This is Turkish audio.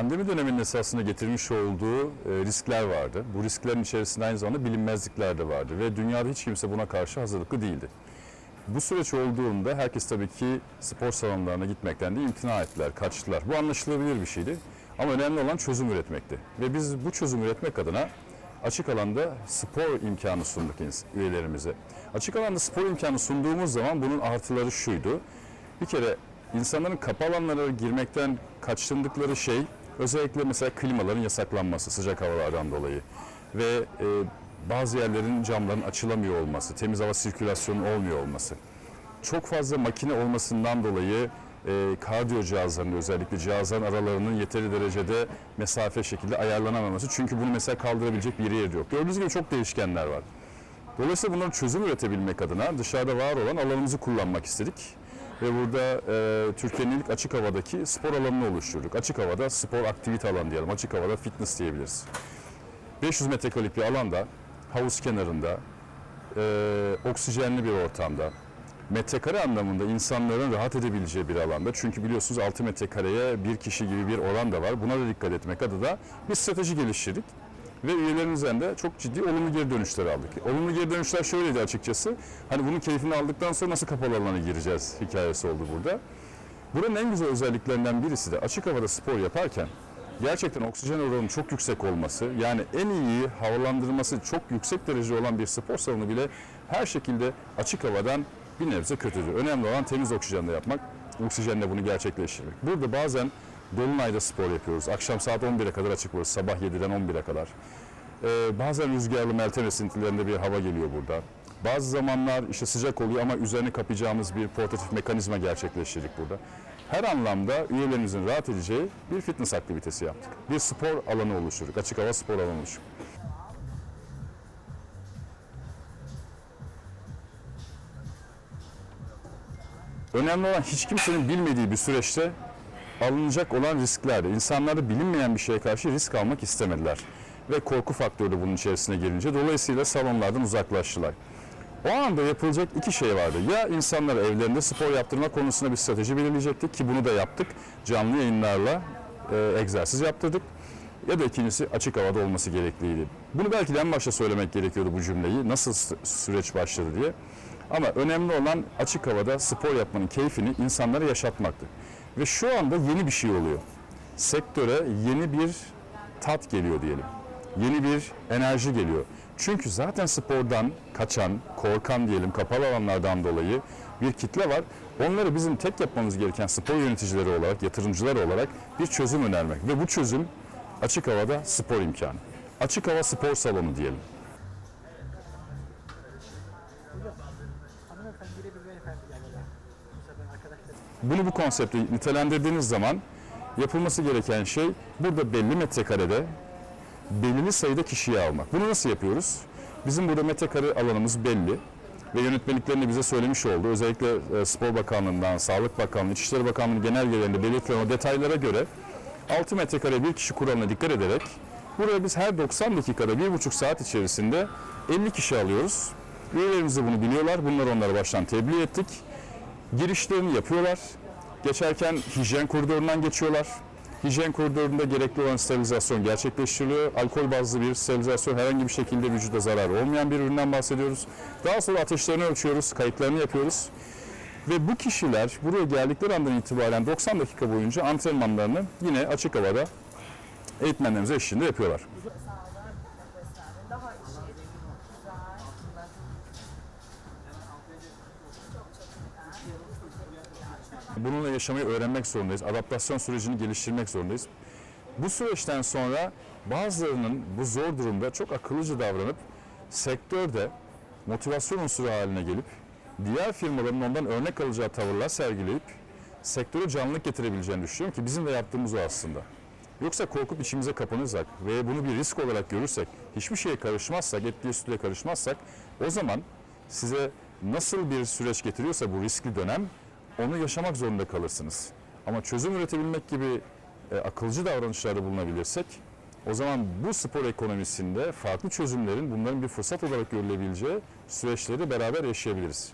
Pandemi döneminin esasında getirmiş olduğu e, riskler vardı. Bu risklerin içerisinde aynı zamanda bilinmezlikler de vardı ve dünyada hiç kimse buna karşı hazırlıklı değildi. Bu süreç olduğunda herkes tabii ki spor salonlarına gitmekten de imtina ettiler, kaçtılar. Bu anlaşılabilir bir şeydi ama önemli olan çözüm üretmekti. Ve biz bu çözüm üretmek adına açık alanda spor imkanı sunduk üyelerimize. Açık alanda spor imkanı sunduğumuz zaman bunun artıları şuydu. Bir kere insanların kapalı alanlara girmekten kaçındıkları şey özellikle mesela klimaların yasaklanması sıcak havalardan dolayı ve e, bazı yerlerin camların açılamıyor olması, temiz hava sirkülasyonu olmuyor olması. Çok fazla makine olmasından dolayı e, kardiyo cihazlarının özellikle cihazların aralarının yeteri derecede mesafe şekilde ayarlanamaması. Çünkü bunu mesela kaldırabilecek bir yeri yok. Gördüğünüz gibi çok değişkenler var. Dolayısıyla bunların çözüm üretebilmek adına dışarıda var olan alanımızı kullanmak istedik. Ve burada e, Türkiye'nin ilk açık havadaki spor alanını oluşturduk. Açık havada spor aktivite alanı diyelim, açık havada fitness diyebiliriz. 500 metrekarelik bir alanda, havuz kenarında, e, oksijenli bir ortamda, metrekare anlamında insanların rahat edebileceği bir alanda. Çünkü biliyorsunuz 6 metrekareye bir kişi gibi bir oran da var. Buna da dikkat etmek adına bir strateji geliştirdik. Ve üyelerimizden de çok ciddi olumlu geri dönüşler aldık. Olumlu geri dönüşler şöyleydi açıkçası. Hani bunun keyfini aldıktan sonra nasıl kapalı alana gireceğiz hikayesi oldu burada. Buranın en güzel özelliklerinden birisi de açık havada spor yaparken gerçekten oksijen oranının çok yüksek olması, yani en iyi havalandırması çok yüksek derece olan bir spor salonu bile her şekilde açık havadan bir nebze kötüdür. Önemli olan temiz oksijenle yapmak, oksijenle bunu gerçekleştirmek. Burada bazen Dolunay'da spor yapıyoruz. Akşam saat 11'e kadar açık burası, sabah 7'den 11'e kadar. Ee, bazen rüzgarlı meltem esintilerinde bir hava geliyor burada. Bazı zamanlar işte sıcak oluyor ama üzerine kapayacağımız bir portatif mekanizma gerçekleştirdik burada. Her anlamda üyelerimizin rahat edeceği bir fitness aktivitesi yaptık. Bir spor alanı oluşturduk, açık hava spor alanı oluşturduk. Önemli olan hiç kimsenin bilmediği bir süreçte alınacak olan riskler. İnsanlar bilinmeyen bir şeye karşı risk almak istemediler. Ve korku faktörü de bunun içerisine girince dolayısıyla salonlardan uzaklaştılar. O anda yapılacak iki şey vardı. Ya insanlar evlerinde spor yaptırma konusunda bir strateji belirleyecektik ki bunu da yaptık. Canlı yayınlarla e, egzersiz yaptırdık. Ya da ikincisi açık havada olması gerekliydi. Bunu belki de en başta söylemek gerekiyordu bu cümleyi. Nasıl süreç başladı diye. Ama önemli olan açık havada spor yapmanın keyfini insanlara yaşatmaktı. Ve şu anda yeni bir şey oluyor. Sektöre yeni bir tat geliyor diyelim. Yeni bir enerji geliyor. Çünkü zaten spordan kaçan, korkan diyelim kapalı alanlardan dolayı bir kitle var. Onları bizim tek yapmamız gereken spor yöneticileri olarak, yatırımcılar olarak bir çözüm önermek. Ve bu çözüm açık havada spor imkanı. Açık hava spor salonu diyelim. Bunu bu konsepte nitelendirdiğiniz zaman yapılması gereken şey burada belli metrekarede belirli sayıda kişiyi almak. Bunu nasıl yapıyoruz? Bizim burada metrekare alanımız belli ve yönetmeliklerini bize söylemiş oldu. Özellikle e, Spor Bakanlığı'ndan, Sağlık Bakanlığı, İçişleri Bakanlığı genelgelerinde belirtilen o detaylara göre 6 metrekare bir kişi kuralına dikkat ederek buraya biz her 90 dakikada 1,5 saat içerisinde 50 kişi alıyoruz. Üyelerimiz de bunu biliyorlar. Bunları onlara baştan tebliğ ettik girişlerini yapıyorlar. Geçerken hijyen koridorundan geçiyorlar. Hijyen koridorunda gerekli olan sterilizasyon gerçekleştiriliyor. Alkol bazlı bir sterilizasyon herhangi bir şekilde vücuda zarar olmayan bir üründen bahsediyoruz. Daha sonra ateşlerini ölçüyoruz, kayıtlarını yapıyoruz. Ve bu kişiler buraya geldikleri andan itibaren 90 dakika boyunca antrenmanlarını yine açık havada eğitmenlerimize eşliğinde yapıyorlar. Daha. Çok. Bununla yaşamayı öğrenmek zorundayız. Adaptasyon sürecini geliştirmek zorundayız. Bu süreçten sonra bazılarının bu zor durumda çok akıllıca davranıp sektörde motivasyon unsuru haline gelip diğer firmaların ondan örnek alacağı tavırlar sergileyip sektöre canlılık getirebileceğini düşünüyorum ki bizim de yaptığımız o aslında. Yoksa korkup içimize kapanırsak ve bunu bir risk olarak görürsek, hiçbir şeye karışmazsak, etliye sütlüye karışmazsak o zaman size nasıl bir süreç getiriyorsa bu riskli dönem onu yaşamak zorunda kalırsınız. Ama çözüm üretebilmek gibi e, akılcı davranışlarda bulunabilirsek o zaman bu spor ekonomisinde farklı çözümlerin bunların bir fırsat olarak görülebileceği süreçleri beraber yaşayabiliriz.